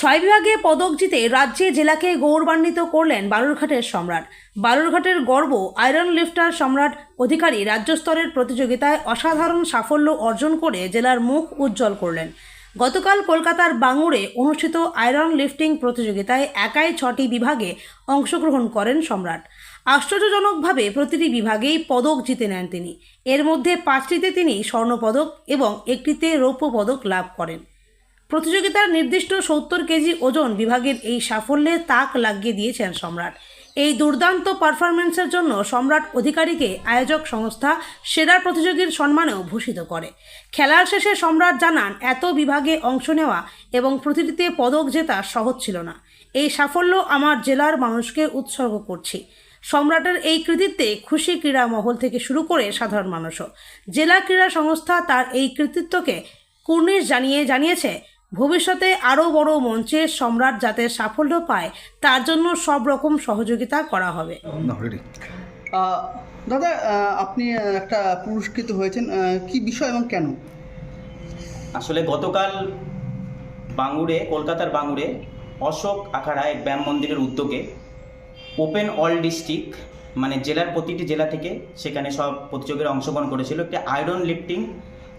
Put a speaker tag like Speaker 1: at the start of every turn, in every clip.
Speaker 1: ছয় বিভাগে পদক জিতে রাজ্যে জেলাকে গৌরবান্বিত করলেন বালুরঘাটের সম্রাট। বালুরঘাটের গর্ব আয়রন লিফটার সম্রাট অধিকারী রাজ্য স্তরের প্রতিযোগিতায় অসাধারণ সাফল্য অর্জন করে জেলার মুখ উজ্জ্বল করলেন। গতকাল কলকাতার বাঙুরে অনুষ্ঠিত আয়রন লিফটিং প্রতিযোগিতায় একাই ছটি বিভাগে অংশগ্রহণ করেন সম্রাট। আশ্চর্যজনকভাবে প্রতিটি বিভাগেই পদক জিতে নেন তিনি। এর মধ্যে পাঁচটিতে তিনি স্বর্ণপদক এবং একটিতে রৌপ্য পদক লাভ করেন। প্রতিযোগিতার নির্দিষ্ট সত্তর কেজি ওজন বিভাগের এই সাফল্যে তাক লাগিয়ে দিয়েছেন সম্রাট। এই দুর্দান্ত পারফরমেন্সের জন্য সম্রাট অধিকারীকে আয়োজক সংস্থা সেরা প্রতিযোগীর সম্মানেও ভূষিত করে। খেলার শেষে সম্রাট জানান, এত বিভাগে অংশ নেওয়া এবং প্রতিটিতে পদক জেতা সহজ ছিল না। এই সাফল্য আমার জেলার মানুষকে উৎসর্গ করছি। সম্রাটের এই কৃতিত্বে খুশি ক্রীড়া মহল থেকে শুরু করে সাধারণ মানুষও। জেলা ক্রীড়া সংস্থা তার এই কৃতিত্বকে কুর্নিশ জানিয়ে, জানিয়েছে ভবিষ্যতে আরও বড় মঞ্চে সম্রাট যাতে সাফল্য পায় তার জন্য সব রকম সহযোগিতা করা হবে।
Speaker 2: দাদা আপনি একটা পুরস্কৃত হয়েছেন কি বিষয় এবং কেন?
Speaker 3: আসলে গতকাল বাঙুরে কলকাতার বাঙুরে অশোক আখাড়া এক ব্যায়াম মন্দিরের উদ্যোগে ওপেন অল ডিস্ট্রিক্ট মানে জেলার প্রতিটি জেলা থেকে সেখানে সব প্রতিযোগীরা অংশগ্রহণ করেছিল। একটি আয়রন লিফটিং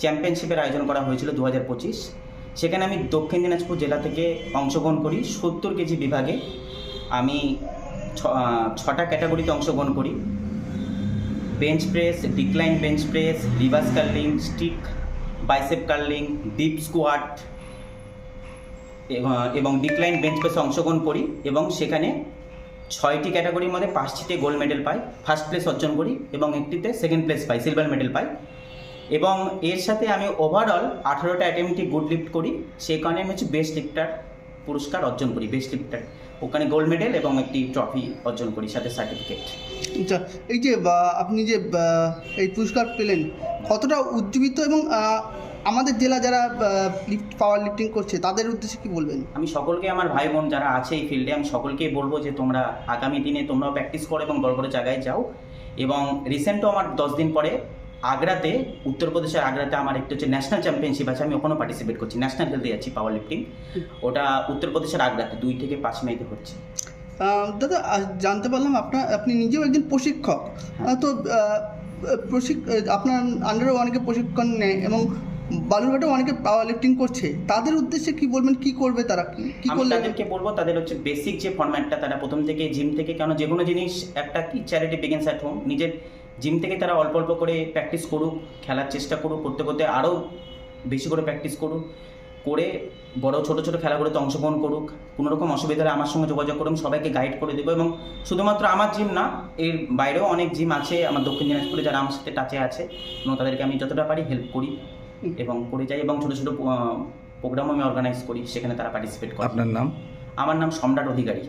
Speaker 3: চ্যাম্পিয়নশিপের আয়োজন করা হয়েছিল দু হাজার পঁচিশ। সেখানে আমি দক্ষিণ দিনাজপুর জেলা থেকে অংশগ্রহণ করি। সত্তর কেজি বিভাগে আমি ছটা ক্যাটাগরিতে অংশগ্রহণ করি। Bench press decline bench press reverse curling stick bicep curling dip squat এবং ডিক্লাইন বেঞ্চ প্রেসে অংশগ্রহণ করি এবং সেখানে ছয়টি ক্যাটাগরির মধ্যে পাঁচটিতে গোল্ড মেডেল পাই। ফার্স্ট প্লেস অর্জন করি এবং একটিতে সেকেন্ড প্লেস পাই সিলভার মেডেল পাই। এবং এর সাথে আমি ওভারঅল আঠারোটা অ্যাটেম্পটি গুড লিফট করি। সেই কারণে আমি হচ্ছে বেস্ট লিফটার পুরস্কার অর্জন করি বেস্ট লিফটার ওখানে গোল্ড মেডেল এবং একটি ট্রফি অর্জন করি সাথে সার্টিফিকেট
Speaker 2: আচ্ছা এই যে আপনি যে এই পুরস্কার পেলেন কতটা উজ্জীবিত এবং আমাদের জেলা যারা লিফট পাওয়ার লিফটিং করছে তাদের উদ্দেশ্যে কি বলবেন?
Speaker 3: আমি সকলকে আমার ভাই বোন যারা আছে এই ফিল্ডে আমি সকলকেই বলব যে তোমরা আগামী দিনে তোমরাও প্র্যাকটিস করো এবং বড় বড় জায়গায় যাও। এবং রিসেন্টও আমার দশ দিন পরে আগ্রাতে উত্তরপ্রদেশের আগ্রাতে আমার একটা হচ্ছে ন্যাশনাল চ্যাম্পিয়নশিপ আছে আমি ওখানেও পার্টিসিপেট করছি ন্যাশনাল খেলতে যাচ্ছি পাওয়ার লিফটিং ওটা উত্তরপ্রদেশের আগ্রাতে দুই থেকে পাঁচ মেতে হচ্ছে।
Speaker 2: দাদা জানতে পারলাম আপনার আপনি নিজেও একজন প্রশিক্ষক। তো আহ, প্রশিক আপনার আন্ডারেও অনেকে প্রশিক্ষণ নেয় এবং বালুরঘাটেও অনেকে পাওয়ার লিফটিং করছে। তাদের উদ্দেশ্যে কি বলবেন কি করবে তারা? কি করলে
Speaker 3: তাদেরকে বলব তাদের হচ্ছে বেসিক যে ফরম্যাটটা তারা প্রথম থেকে জিম থেকে কেন যে কোনো জিনিস একটা কি চ্যারিটি বিগেন্স অ্যাট হোম নিজের জিম থেকে তারা অল্প অল্প করে প্র্যাকটিস করুক খেলার চেষ্টা করুক করতে করতে আরও বেশি করে প্র্যাকটিস করুক করে বড় ছোট ছোট খেলাগুলোতে অংশগ্রহণ করুক। কোনো রকম অসুবিধা হলে আমার সঙ্গে যোগাযোগ করুন সবাইকে গাইড করে দেবো এবং শুধুমাত্র আমার জিম না এর বাইরেও অনেক জিম আছে আমার দক্ষিণ দিনাজপুরে যারা আমার সাথে টাচে আছে এবং তাদেরকে আমি যতটা পারি হেল্প করি এবং করে যাই এবং ছোটো ছোটো প্রোগ্রামও আমি অর্গানাইজ করি সেখানে তারা পার্টিসিপেট করে।
Speaker 4: আপনার নাম?
Speaker 3: আমার নাম সম্রাট অধিকারী।